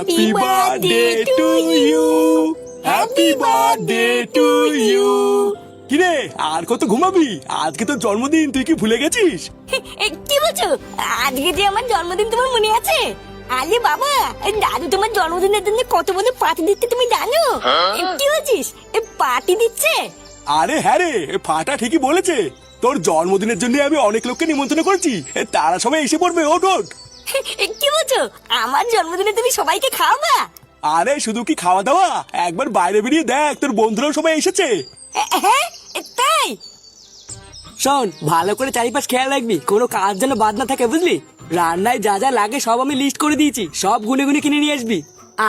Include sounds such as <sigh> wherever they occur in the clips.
Happy birthday to you happy birthday to you কিরে আর কত ঘুমাবি? আজকে তো জন্মদিন তুই কি ভুলে গেছিস? <laughs> এ, কি বলছো? আজকে যে আমার জন্মদিন তোমার মনে আছে? আরে বাবা এ, দাদু তোমার জন্মদিনের জন্য কত বড় পার্টি দিচ্ছে তুমি জানো? এ, কি বলছিস? পার্টি দিচ্ছে? আরে হ্যাঁ রে ফাটা ঠিকই বলেছে। তোর জন্মদিনের জন্য আমি অনেক লোককে নিমন্ত্রণ করেছি। এ, তারা সবাই এসে পড়বে ওট ওট এ, কি বলছো? আমার জন্মদিনে তুমি সবাইকে খাওয়াবা? আরে শুধু কি খাওয়া দাওয়া একবার বাইরে বেরিয়ে দেখ তোর বন্ধুরাও সবাই এসেছে। হ্যাঁ তাই? শোন ভালো করে চারিপাশ খেয়াল রাখবি কোনো কাজ যেন বাদ না থাকে বুঝলি? রান্নায় যা যা লাগে সব আমি লিস্ট করে দিয়েছি সব গুনে গুনে কিনে নিয়ে আসবি।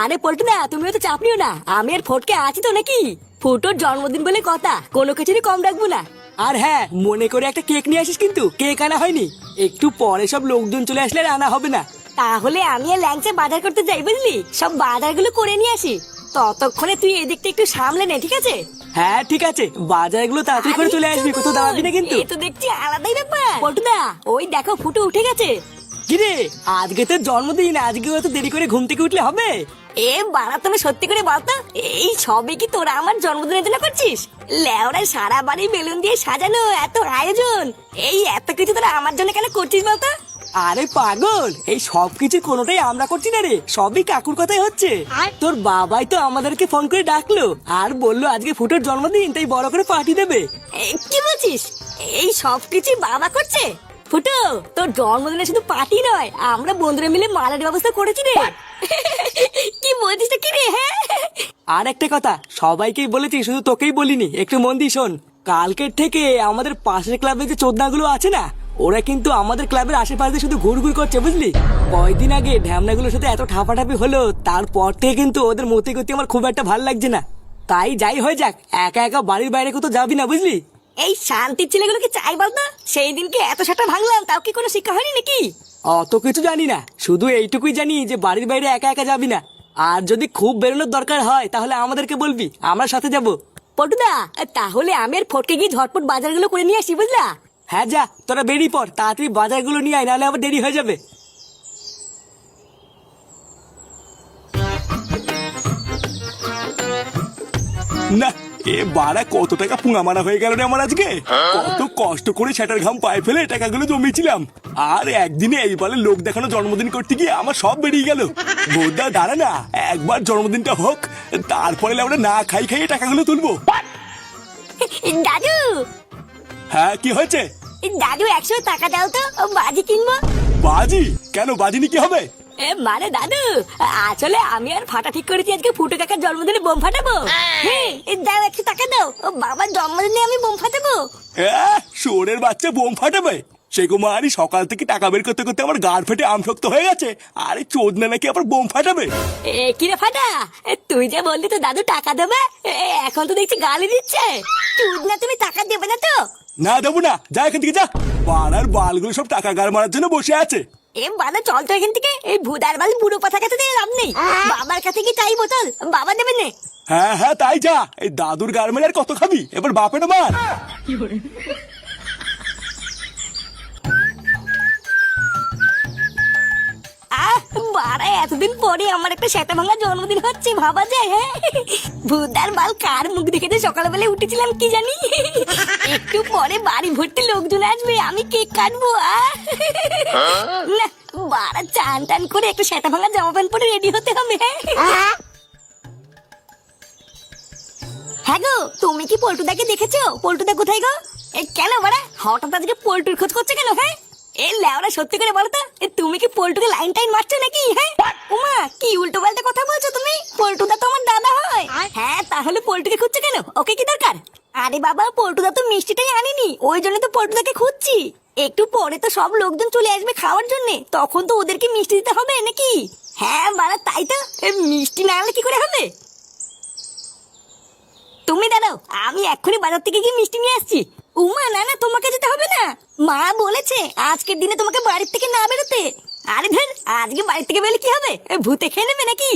আরে পল্টু না তুমিও তো চাপ নিও না আমি আর ফটকে আছি তো নাকি? ফুটোর জন্মদিন বলে কথা কোনো কিছুরই কম রাখব না। আর হ্যাঁ মনে করে একটা কেক নিয়ে আসিস কিন্তু কেক আনা হয়নি। একটু পরে সব লোকজন চলে আসলে আর আনা হবে না। তাহলে আমি আর ল্যাংচা বাজার করতে যাই বুঝলি? সব বাজারগুলো করে নিয়ে আসি। ততক্ষণে তুই এদিকটা একটু সামলে নে ঠিক আছে? হ্যাঁ ঠিক আছে। বাজারগুলো তাড়াতাড়ি করে চলে আসবি কোথাও দাঁড়াবি না কিন্তু এ তো দেখছি আলাদাই ব্যাপার। পল্টুদা ওই দেখো ফুটো উঠে গেছে। কিরে? আজকে তোর জন্মদিন আজকে অত দেরি করে ঘুম থেকে উঠলে হবে? এ বাড়া তুমি সত্যি করে বলতো এই সবে কি তোরা আমার জন্মদিনের জন্য করছিস? লেওরা সারা বাড়ি বেলুন দিয়ে সাজানো এত আয়োজন। এই এত কিছু তোরা আমার জন্য কেন করছিস বলতো আরে পাগল এই সব কিছু কোনোটাই আমরা করছি না রে। সবই কাকুর কথাই হচ্ছে। তোর বাবাই তো আমাদেরকে ফোন করে ডাকলো আর বলল আজকে ফুটোর জন্মদিন তাই বড় করে পার্টি দেবে। কি বলছিস? এই সব কিছু বাবা করছে? ফুটো তোর জন্মদিনে শুধু পার্টি নয় আমরা বন্ধুরা মিলে মালার ব্যবস্থা করেছি রে। কি বলছিস কি রে হ্যাঁ? আর একটা কথা সবাইকেই বলেছি শুধু তোকেই বলিনি একটু মন দিয়ে শোন। কালকের থেকে আমাদের পাশের ক্লাবে যে চোদনাগুলো আছে না ওরা কিন্তু আমাদের ক্লাবের আশেপাশে শুধু ঘুরঘুর করছে বুঝলি? কয়দিন আগে ঢ্যামনাগুলোর সাথে এত ঠাপাঠাপি হলো তারপর থেকে কিন্তু ওদের মতি গতি আমার খুব একটা ভালো লাগছে না। তাই যাই হয়ে যাক একা একা বাড়ির বাইরে কোথাও যাবি না বুঝলি? এই শান্তির ছেলেগুলোকে চাই বলতো? সেই দিনকে এত সাটা ভাঙলাম তাও কি কোনো শিক্ষা হয়নি নাকি? অত কিছু জানি না। শুধু এইটুকুই জানি যে বাড়ির বাইরে একা একা যাবি না। আর যদি খুব বেরোনোর দরকার হয় তাহলে আমাদেরকে বলবি। আমরা সাথে যাব। পটুদা তাহলে আমি আর ফটকে গিয়ে ঝটপট বাজারগুলো করে নিয়ে আসি বুঝলা? হ্যাঁ যা তোরা বেরিয়ে পড় তাড়াতাড়ি বাজারগুলো নিয়ে আয় নাহলে আবার দেরি হয়ে যাবে। না এ বাড়া কত টাকা পুঙা মারা হয়ে গেল রে আমার আজকে? কত কষ্ট করে সেটার ঘাম পায়ে ফেলে টাকাগুলো জমিয়েছিলাম। আর একদিনে এইবারে লোক দেখানো জন্মদিন করতে গিয়ে আমার সব বেরিয়ে গেল। বোধা দাঁড়া না একবার জন্মদিনটা হোক তারপরে আমরা না খাই খাইয়ে টাকাগুলো তুলবো। দাদু! হ্যাঁ কি হয়েছে? দাদু একশো টাকা দাও তো বাজি কিনবো। বাজি? কেন বাজিনি কি হবে? মানে দাদু আসলে আমি আর ফাটা ঠিক করেছি আজকে ফুটো কাকার জন্মদিনে বোম ফাটাবো। হ্যাঁ দাও একশো টাকা দাও। ও বাবার জন্মদিনে আমি বোম ফাটাবো। আহ, শুয়োরের বাচ্চা বোম ফাটাবে? সে কুমারই সকাল থেকে টাকা বের করতে করতে আমার গাড় ফেটে আমশক্ত হয়ে গেছে। আরে চোদনা নাকি আবার বোম ফাটাবে? এ কি রে ফাটা? এ, তুই যে বললি তো দাদু টাকা দেবে এ, এখন তো দেখছি গালি দিচ্ছে। চুদ না তুমি টাকা দেবে না তো? না দেবো না যা এখান থেকে যা। পাড়ার বালগুলো সব টাকা গাড় মারার জন্য বসে আছে। এ বাবা চল তো এখান থেকে। এই ভুদার বাল বুড়ো কথা কাছে দিয়ে লাভ নেই। বাবার কাছে কি চাই বোতল বাবা দেবে নে। হ্যাঁ হ্যাঁ তাই যা। এই দাদুর গার্মেন্ট আর কত খাবি? এবার বাপের মার বাড়া এতদিন পরে আমার একটা সেটা ভাঙা জন্মদিন হচ্ছে, ভাবা যায় হ্যাঁ? ভুদার বাল কার মুখ দেখে যে সকালবেলা উঠেছিলাম কি জানি? একটু পরে বাড়ি ভর্তি লোকজন আসবে, আমি কেক কাটবো না, বাড়া, চান টান করে একটা সেটা ভাঙা জামা প্যান্ট পরে রেডি হতে হবে হ্যাঁ? হ্যাঁ গো, তুমি কি পল্টুদাকে দেখেছ? পল্টুদা কোথায় গো? এ কেন বাড়া, হঠাৎ আজকে পল্টুর খোঁজ করছে কেন হ্যাঁ? এ লেওরা সত্যি করে বলো তো তুমি কি পল্টুকে লাইন টাইন মারছো নাকি? হ্যাঁ? উমা কি উল্টো পাল্টা কথা বলছো তুমি? পল্টুদা তো আমার দাদা হয়। হ্যাঁ তাহলে পল্টুকে খুঁজছো কেন? ওকে কি দরকার? আরে বাবা পল্টুদা তো মিষ্টিটাই আনেনি। ওই জন্য তো পল্টুদাকে খুঁজছি। একটু পরে তো সব লোকজন চলে আসবে খাওয়ার জন্য। তখন তো ওদেরকে মিষ্টি দিতে হবে নাকি? হ্যাঁ বাড়া তাই তো। এ, মিষ্টি না আনলে কি করে হবে? তুমি দাঁড়াও আমি এক্ষুনি বাজার থেকে গিয়ে মিষ্টি নিয়ে আসছি। উমা না না তোমাকে যেতে হবে না। মা বলেছে আজকের দিনে তোমাকে বাড়ির থেকে না বেরোতে। আরে ধর, আজকে বাড়ি থেকে বেরোলে কি হবে? ভূতে খেয়ে নেবে নাকি?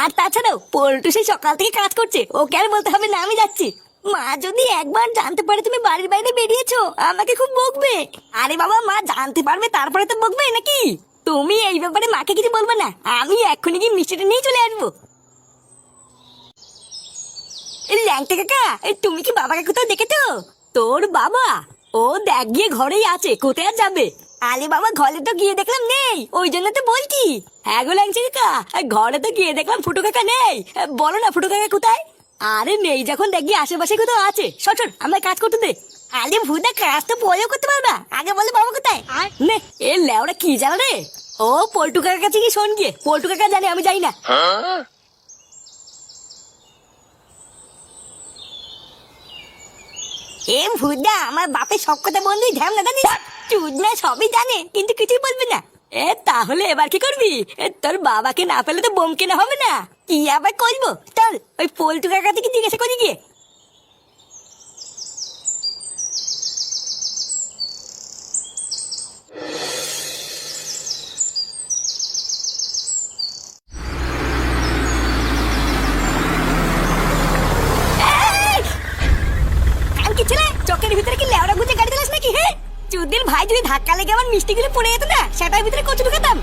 আর তাছাড়াও, পল্টু সেই সকাল থেকে কাজ করছে। ওকে আর বলতে হবে না, আমি যাচ্ছি। মা যদি একবার জানতে পারে তুমি বাড়ির বাইরে বেরিয়েছো, আমাকে খুব বকবে। আরে বাবা, মা জানতে পারবে, তারপরে তো বকবে নাকি? তুমি এই ব্যাপারে মাকে কিছু বলবে না, আমি এক্ষুনি গিয়ে মিষ্টিটা নিয়ে চলে আসব। ল্যাংটা কাকা তুমি কি বাবাকে কোথাও দেখেছ? তোর বাবা? ও দেখ গিয়ে ঘরেই আছে কোথায় আর যাবে? আরে বাবা ঘরে তো গিয়ে দেখলাম নেই ওই জন্য তো বলছি। হ্যাঁ গো ল্যাংচা কাকা ঘরে তো গিয়ে দেখলাম ফুটো কাকা নেই। বলো না ফুটো কাকা কোথায়? আরে নেই যখন দেখি আশেপাশে কোথাও আছে সচর আমরা কাজ করতে দে। আরে ভুদা কাজ তো পরেও করতে পারবা। আগে বলে বাবা কোথায়? নে এ লেওরা কি জানা রে? ও পল্টু কাকার কাছে কি শোন গিয়ে পল্টু কাকা জানে আমি যাই না। এ ভুদা আমার বাপের সব কথা বন্ধুই ধ্যান না জানিস? চুদনা সবই জানে কিন্তু কিছুই বলবে না। এ তাহলে এবার কি করবি? তোর বাবাকে না পেলে তো বোম কেনা হবে না। কি আবার করব? চল ওই পল্টু কাকা থেকে জিজ্ঞাসা করি গিয়ে কাল কি ছেলে চকের ভিতরে কি লেওড়া গুজে গাড়ি চালাস নাকি হ্যাঁ চুদির ভাই যদি ধাক্কা লেগে আমার মিষ্টিগুলো পড়ে যেত না সেটার ভিতরে কচু ঢুকাতাম।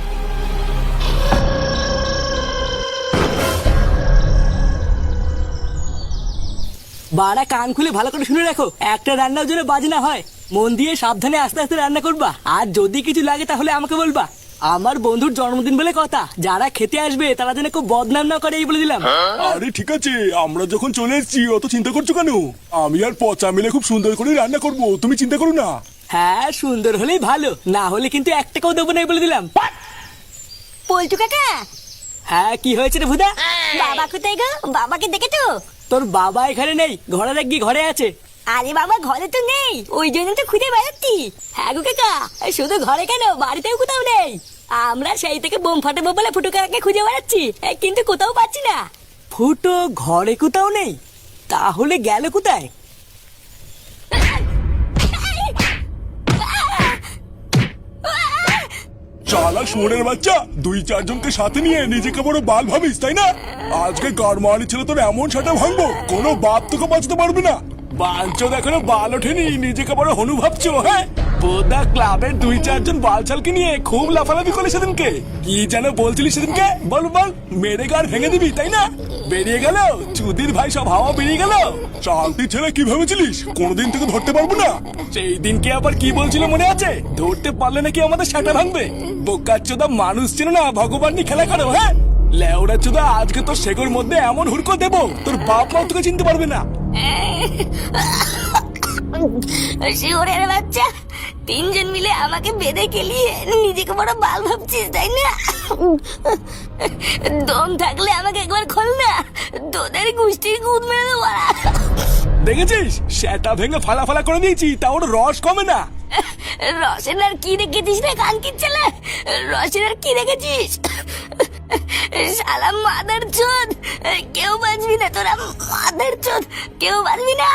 বাড়া কান খুলে ভালো করে শুনে রাখো একটা রান্নার জন্য বাজে না হয়। মন দিয়ে সাবধানে আস্তে আস্তে রান্না করবা আর যদি কিছু লাগে তাহলে আমাকে বলবা। আমার বন্ধুর জন্মদিন বলে কথা যারা খেতে আসবে তারা যেন খুব বদনাম না করে এই বলে দিলাম। আরে ঠিক আছে আমরা যখন চলে এসেছি অত চিন্তা করছ কেন? আমি আর পচা মিলে খুব সুন্দর করে রান্না করব তুমি চিন্তা করো না। হ্যাঁ সুন্দর হলেই ভালো। না হলে কিন্তু এক টাকাও দেবো না বলে দিলাম। পল্টু কাকা। হ্যাঁ কি হয়েছে রে ভুদা? বাবা কোথায় গো? বাবাকে দেখেছ? তোর বাবা এখানে নেই ঘরে দেখ ঘরে আছে। আরে বাবা ঘরে তো নেই। ওই জন্য তো খুঁজে বেড়াচ্ছি। হ্যাঁ গো কাকা শুধু ঘরে কেন? বাড়িতেও কোথাও নেই। আমরা সেই থেকে বোম ফাটাবো বলে ফুটু কাকাকে খুঁজে বেড়াচ্ছি। কিন্তু কোথাও পাচ্ছি না। ফুটো ঘরে কোথাও নেই? তাহলে গেল কোথায়? চালা শুয়োরের বাচ্চা। দুই চারজনকে সাথে নিয়ে নিজেকে বড় বাল ভাবিস, তাই না? আজকে গারমানি ছিল তোর এমন সেটা ভাঙবো, কোনো বাপ তোকে বাঁচতে পারবে না। বাঞ্চো এখনও বাল ওঠেনি, নিজেকে বড় হনু ভাবছ হ্যাঁ? বোদা ক্লাবের দুই চারজন বালছালকে নিয়ে খুব লাফালাফি করে সেদিনকে। কি যেন বলছিলি সেদিনকে? বল বল, মেরে গার ভেঙে দিবি, তাই না? বেরিয়ে গেল? চুদির ভাই সব হাওয়া বেরিয়ে গেল। চালতি ছেলে, কি ভেবেছিলিস? কোনদিন থেকে ধরতে পারব না। সেই দিনকে আবার কি বলছিল মনে আছে? ধরতে পারলে নাকি আমাদের সাটা ভাঙবে। বোকার চোদা মানুষ ছিল না ভগবান নিয়ে খেলা করো হ্যাঁ? লেওড়া চোদা, আজকে তোর শেখর মধ্যে এমন হুড়কো দেবো, তোর বাপ মাও তোকে চিনতে পারবে না। বাচ্চা। তিনজন মিলে আমাকে বেঁধে খেলিয়ে নিজেকে বড় বাল ভাবছিস তাই না? দম থাকলে আমাকে একবার খোল না। তোদের গুষ্টির গুদ মেরে দেবো দেখেছিস? সেটা ভেঙে ফালা ফালা করে দিয়েছি তা ওর রস কমে না। রসের আর কি দেখেছিস রে কানকির ছেলে? রসের আর কি দেখেছিস? শালা মাদার চোদ! কেউ বাঁচবি না তোরা মাদার চোদ! কেউ বাঁচবি না!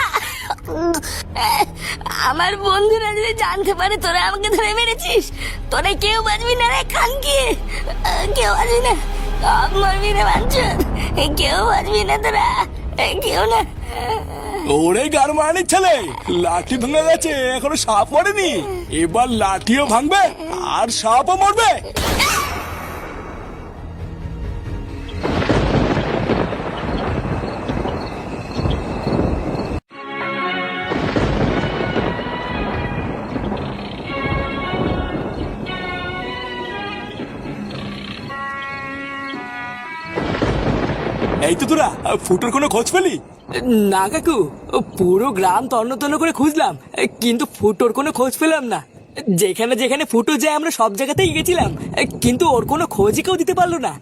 আমার বন্ধুরা যদি জানতে পারে, তোরা আমাকে ধরে মেরেছিস? তোরা কেউ বাঁচবি না রে খানকি। কেউ বাঁচবি না। সব মরবি রে বাঞ্চোদ কেউ বাঁচবি না তোরা। কেউ না। ওরে গারমানির ছেলে, লাঠি ভেঙে গেছে, এখনও সাপ মরেনি। এবার লাঠিও ভাঙবে, আর সাপও মরবে। এই তো তোরা ফুটোর কোনো খোঁজ পেলি? না কাকু পুরো গ্রাম তন্ন তন্ন করে খুঁজলাম কিন্তু ফুটোর কোনো খোঁজ পেলাম না। যেখানে যেখানে ফুটো যায় আমরা সব জায়গাতেই গেছিলাম কিন্তু ওর কোনো খোঁজই কেউ দিতে পারল না।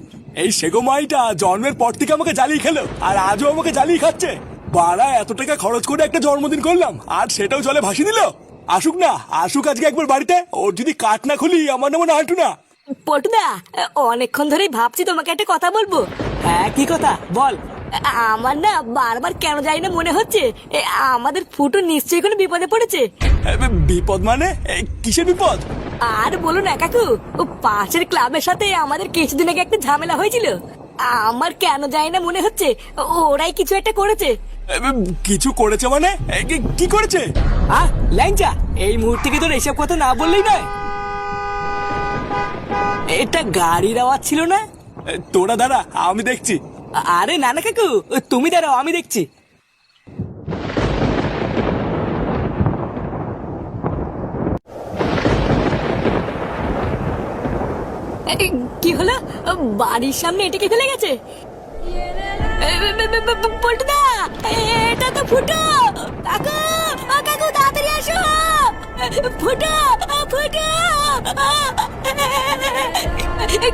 এই সেগো মাইটা জন্মের পর থেকে আমাকে জ্বালিয়ে খেলো আর আজও আমাকে জ্বালিয়ে খাচ্ছে। বাড়া এত টাকা খরচ করে একটা জন্মদিন করলাম আর সেটাও জলে ভাসিয়ে দিল। আসুক না আসুক আজকে একবার বাড়িতে ওর যদি কাঠ না খুলি আমার নাম হাঁটু না। পটুদা অনেকক্ষণ ধরেই ভাবছি তোমাকে একটা কথা বলব। হ্যাঁ কি কথা? বল। আমার না বারবার কেন জানি না মনে হচ্ছে। এ, আমাদের ফুটো নিশ্চয়ই কোনো বিপদে পড়েছে। বিপদ মানে? এ, কিসের বিপদ? আর বলো না কাকু ও পাশের ক্লাবের সাথে আমাদের কিছুদিন আগে একটা ঝামেলা হয়েছিল। আমার কেন জানি না মনে হচ্ছে ওরাই কিছু একটা করেছে। এ, কিছু করেছে মানে? এ, কি- কি করেছে? আহ ল্যাংচা এই মুহূর্তে কি তোর এইসব কথা না বললেই নয়? এটা গাড়ির আওয়াজ ছিল না? তোরা দাঁড়া, আমি দেখছি। আরে না না কাকু, তুমি দাঁড়াও, আমি দেখছি। কি হলো? বাড়ির সামনে এটাকে ফেলে গেছে? পল্টুদা এটা তো ফুটো। কাকু কাকু, তাড়াতাড়ি আসো। ফুটো ফুটো।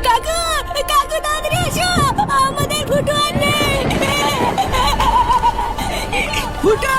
কাকু তাড়াতাড়ি আসো আমাদের ফুটো নেই। ফুটো